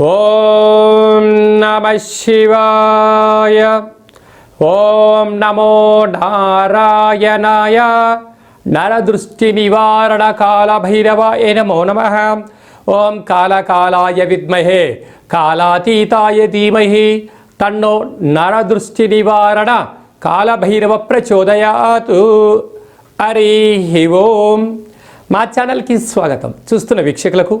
ఓం నమ శివాయ. ఓం నమో నారాయణాయ. నరదృష్టి నివారణ కాల భైరవాయ నమో నమ. ఓం కాలకాలాయ విద్మహే కాలాతీతాయ ధీమహి. తన్నో నరదృష్టి నివారణ కాలభైరవ ప్రచోదయాతు. హరి ఓం. మా ఛానల్కి స్వాగతం. చూస్తున్న వీక్షకులకు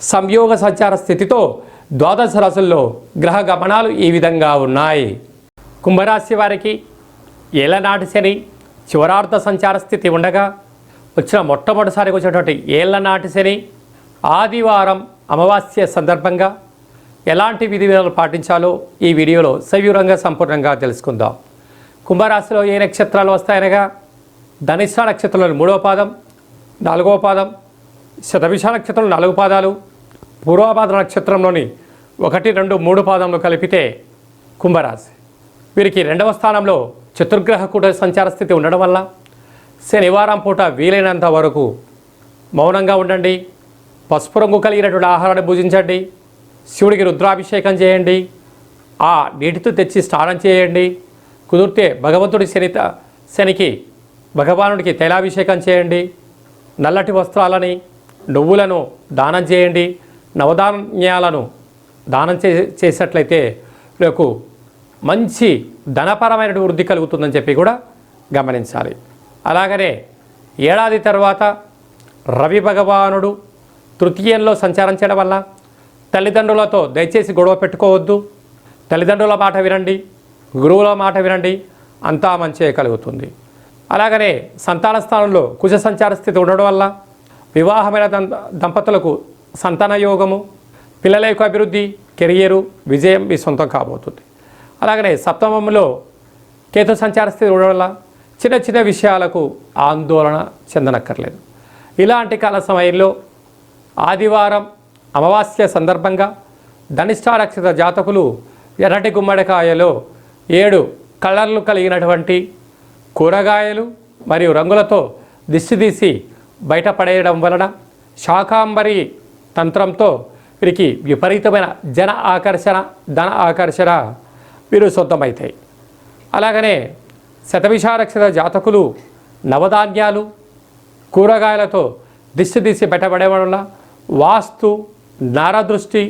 సంయోగ సంచార స్థితితో ద్వాదశ రాశుల్లో గ్రహ గమనాలు ఈ విధంగా ఉన్నాయి. కుంభరాశి వారికి ఏళ్ళనాటి శని చివరార్థ సంచార స్థితి ఉండగా వచ్చిన మొట్టమొదటిసారి వచ్చినటువంటి ఏళ్ళనాటి శని ఆదివారం అమావాస్య సందర్భంగా ఎలాంటి విధి విధాలు పాటించాలో ఈ వీడియోలో సవివరంగా సంపూర్ణంగా తెలుసుకుందాం. కుంభరాశిలో ఏ నక్షత్రాలు వస్తాయనగా ధనిష్ట నక్షత్రంలోని మూడవ పాదం నాలుగవ పాదం శతభిష నక్షత్రం నాలుగు పాదాలు పూర్వపాద నక్షత్రంలోని ఒకటి రెండు మూడు పాదంలో కలిపితే కుంభరాశి. వీరికి రెండవ స్థానంలో చతుర్గ్రహ కూట సంచార స్థితి ఉండడం వల్ల శనివారం పూట వీలైనంత వరకు మౌనంగా ఉండండి పసుపు రంగు కలిగినటువంటి ఆహారాన్ని భుజించండి శివుడికి రుద్రాభిషేకం చేయండి ఆ నీటితో తెచ్చి స్నానం చేయండి కుదిరితే భగవంతుడి శనిత శనికి భగవానుడికి తైలాభిషేకం చేయండి నల్లటి వస్త్రాలని నువ్వులను దానం చేయండి నవధాన్యాలను దానం చే చేసినట్లయితే మీకు మంచి ధనపరమైన వృద్ధి కలుగుతుందని చెప్పి కూడా గమనించాలి. అలాగనే ఏడాది తర్వాత రవి భగవానుడు తృతీయంలో సంచారం చేయడం వల్ల తల్లిదండ్రులతో దయచేసి గొడవ పెట్టుకోవద్దు. తల్లిదండ్రుల మాట వినండి గురువుల మాట వినండి అంతా మంచి కలుగుతుంది. అలాగనే సంతాన స్థానంలో కుజ సంచార స్థితి ఉండడం వల్ల వివాహమైన దంపతులకు సంతాన యోగము పిల్లల యొక్క అభివృద్ధి కెరియరు విజయం మీ సొంతం కాబోతుంది. అలాగనే సప్తమంలో కేతు సంచార స్థితి ఉండడం వల్ల చిన్న చిన్న విషయాలకు ఆందోళన చెందనక్కర్లేదు. ఇలాంటి కాల సమయంలో ఆదివారం అమావాస్య సందర్భంగా ధనిష్టారక్షిత జాతకులు ఎర్రటి గుమ్మడికాయలో ఏడు కలర్లు కలిగినటువంటి కూరగాయలు మరియు రంగులతో దిష్టి తీసి బయటపడేయడం వలన శాకాంబరి తంత్రంతో వీరికి విపరీతమైన జన ఆకర్షణ ధన ఆకర్షణ వీరు సొంతమవుతాయి అలాగనే శతవిషారక్షిత జాతకులు నవధాన్యాలు కూరగాయలతో దిష్టి తీసి పెట్టబడే వల్ల వాస్తు నారదృష్టి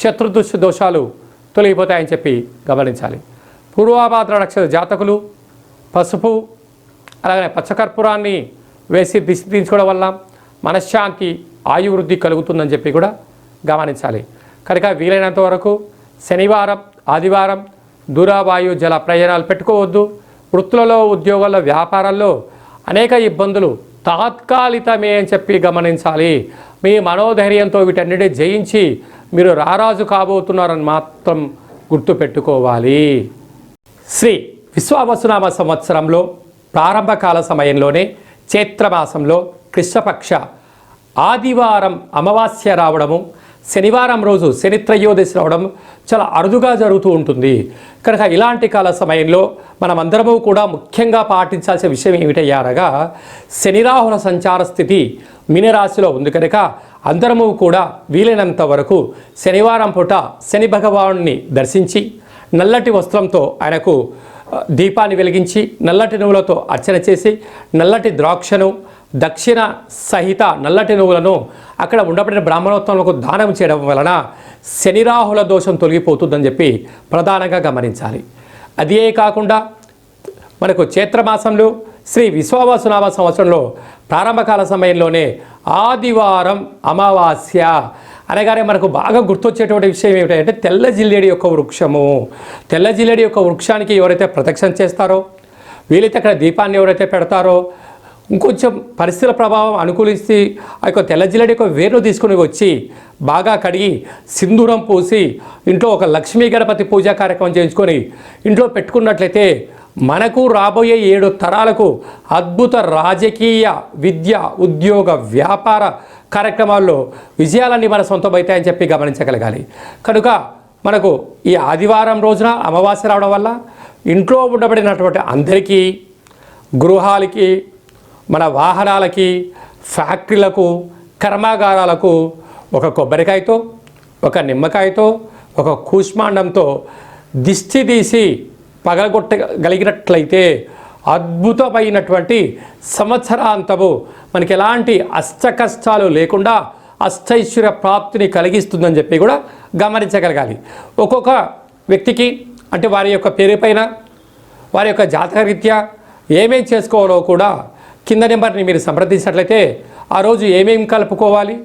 శత్రుదృష్టి దోషాలు తొలగిపోతాయని చెప్పి గమనించాలి. పూర్వాభాద్ర నక్షత్ర జాతకులు పసుపు అలాగే పచ్చకర్పూరాన్ని వేసి దిష్టి తీసుకోవడం వల్ల మనశ్శాంతి ఆయువృద్ధి కలుగుతుందని చెప్పి కూడా గమనించాలి. కనుక వీలైనంత వరకు శనివారం ఆదివారం దూరావాయు జల ప్రయాణాలు పెట్టుకోవద్దు. వృత్తులలో ఉద్యోగాల్లో వ్యాపారాల్లో అనేక ఇబ్బందులు తాత్కాలికమే అని చెప్పి గమనించాలి. మీ మనోధైర్యంతో వీటన్నిటి జయించి మీరు రారాజు కాబోతున్నారని మాత్రం గుర్తుపెట్టుకోవాలి. శ్రీ విశ్వావసునామ సంవత్సరంలో ప్రారంభకాల సమయంలోనే చైత్రమాసంలో కృష్ణపక్ష ఆదివారం అమావాస్య రావడము శనివారం రోజు శనిత్రయోదశి రావడం చాలా అరుదుగా జరుగుతూ ఉంటుంది. కనుక ఇలాంటి కాల సమయంలో మనమందరము కూడా ముఖ్యంగా పాటించాల్సిన విషయం ఏమిటయ్యారగా శనిరాహుల సంచార స్థితి మీనరాశిలో ఉంది కనుక అందరము కూడా వీలైనంత వరకు శనివారం పూట శని భగవానుని దర్శించి నల్లటి వస్త్రంతో ఆయనకు దీపాన్ని వెలిగించి నల్లటి నువ్వులతో అర్చన చేసి నల్లటి ద్రాక్షను దక్షిణ సహిత నల్లటి నువ్వులను అక్కడ ఉండబడిన బ్రాహ్మణోత్సవంలో దానం చేయడం వలన శనిరాహుల దోషం తొలగిపోతుందని చెప్పి ప్రధానంగా గమనించాలి. అదే కాకుండా మనకు చైత్రమాసంలో శ్రీ విశ్వావసునామ సంవత్సరంలో ప్రారంభకాల సమయంలోనే ఆదివారం అమావాస్య అనగానే మనకు బాగా గుర్తొచ్చేటువంటి విషయం ఏమిటంటే తెల్ల జిల్లేడి యొక్క వృక్షము. తెల్ల జిల్లేడి యొక్క వృక్షానికి ఎవరైతే ప్రదక్షిణ చేస్తారో వీలైతే అక్కడ దీపాన్ని ఎవరైతే పెడతారో ఇంకొంచెం పరిస్థితుల ప్రభావం అనుకూలిస్తే ఆ యొక్క తెల్ల జిల్లడి యొక్క వేరును తీసుకుని వచ్చి బాగా కడిగి సింధూరం పూసి ఇంట్లో ఒక లక్ష్మీ గణపతి పూజా కార్యక్రమం చేయించుకొని ఇంట్లో పెట్టుకున్నట్లయితే మనకు రాబోయే ఏడు తరాలకు అద్భుత రాజకీయ విద్య ఉద్యోగ వ్యాపార కార్యక్రమాల్లో విజయాలన్నీ మన సొంతం అవుతాయని చెప్పి గమనించగలగాలి. కనుక మనకు ఈ ఆదివారం రోజున అమావాస్య రావడం వల్ల ఇంట్లో ఉండబడినటువంటి అందరికీ గృహాలకి మన వాహనాలకి ఫ్యాక్టరీలకు కర్మాగారాలకు ఒక కొబ్బరికాయతో ఒక నిమ్మకాయతో ఒక కూష్మాండంతో దిష్టి తీసి పగలగొట్టగలిగినట్లయితే అద్భుతమైనటువంటి సంవత్సరాంతము. మనకి ఎలాంటి అష్ట కష్టాలు లేకుండా అష్టైశ్వర్య ప్రాప్తిని కలిగిస్తుందని చెప్పి కూడా గమనించగలగాలి. ఒక్కొక్క వ్యక్తికి అంటే వారి యొక్క పేరు పైన వారి యొక్క జాతకరీత్యా ఏమేం చేసుకోవాలో కూడా కింద నెంబర్ని మీరు సంప్రదించినట్లయితే ఆ రోజు ఏమేమి కలుపుకోవాలి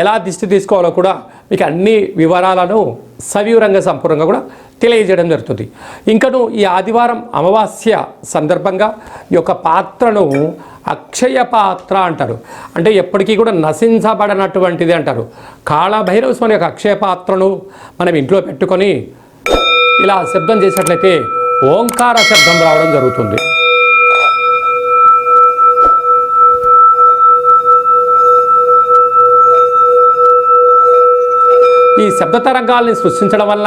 ఎలా దిష్టి తీసుకోవాలో కూడా మీకు అన్ని వివరాలను సవివరంగా సంపూర్ణంగా కూడా తెలియజేయడం జరుగుతుంది. ఇంకను ఈ ఆదివారం అమావాస్య సందర్భంగా ఈ యొక్క పాత్రను అక్షయ పాత్ర అంటారు. అంటే ఎప్పటికీ కూడా నశించబడనటువంటిది అంటారు. కాళభైరవ స్వామి యొక్క అక్షయ పాత్రను మనం ఇంట్లో పెట్టుకొని ఇలా శబ్దం చేసినట్లయితే ఓంకార శబ్దం రావడం జరుగుతుంది. ఈ శబ్ద తరంగాల్ని సృష్టించడం వల్ల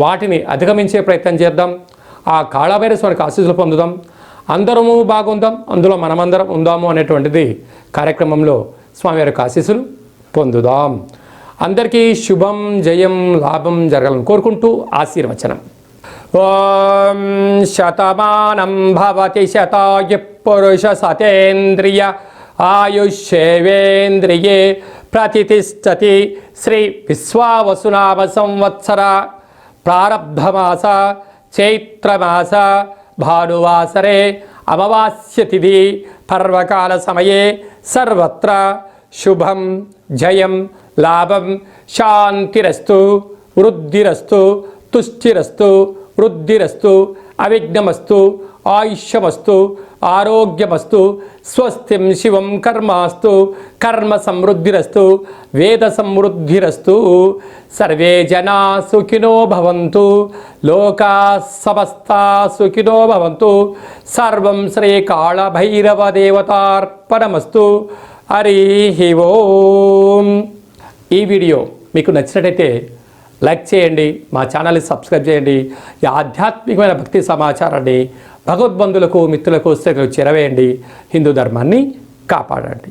వాటిని అధిగమించే ప్రయత్నం చేద్దాం. ఆ కాళభైరస్వానికి ఆశీస్సులు పొందుదాం. అందరము బాగుందాం. అందులో మనమందరం ఉందాము అనేటువంటిది కార్యక్రమంలో స్వామివారి యొక్క ఆశీస్సులు పొందుదాం. అందరికీ శుభం జయం లాభం జరగాలని కోరుకుంటూ ఆశీర్వచనం. ఓం శతమానం భవతి శతాయు పురుష సతేంద్రియ ఆయుష్యేవేంద్రియే ప్రతిష్టతి శ్రీ విశ్వావసునామ సంవత్సర ప్రారబ్ధమాస చైత్రమాస భానువాసరే అమవాస్యతిథి పర్వకాల సమయే సర్వత్ర. శుభం జయం లాభం శాంతిరస్తు వృద్ధిరస్తు తుష్టిరస్తు వృద్ధిరస్తు అవిఘ్నమస్తు ఆయుష్యమస్తు ఆరోగ్యమస్తు స్వస్తిం శివం కర్మాస్తు కర్మ సమృద్ధిరస్తు వేద సమృద్ధిరస్తు. సర్వే జనా సుఖినో భవంతు లోకా సమస్తా సుఖినో భవంతు. సర్వం శ్రీ కాళభైరవ దేవతార్పణమస్తు హరి ఓం. ఈ వీడియో మీకు నచ్చినట్టయితే లైక్ చేయండి మా ఛానల్ని సబ్స్క్రైబ్ చేయండి. ఈ ఆధ్యాత్మికమైన భక్తి సమాచారాన్ని భగవద్బంధులకు మిత్రులకు స్త్రీలకు చేరవేయండి. హిందూ ధర్మాన్ని కాపాడండి.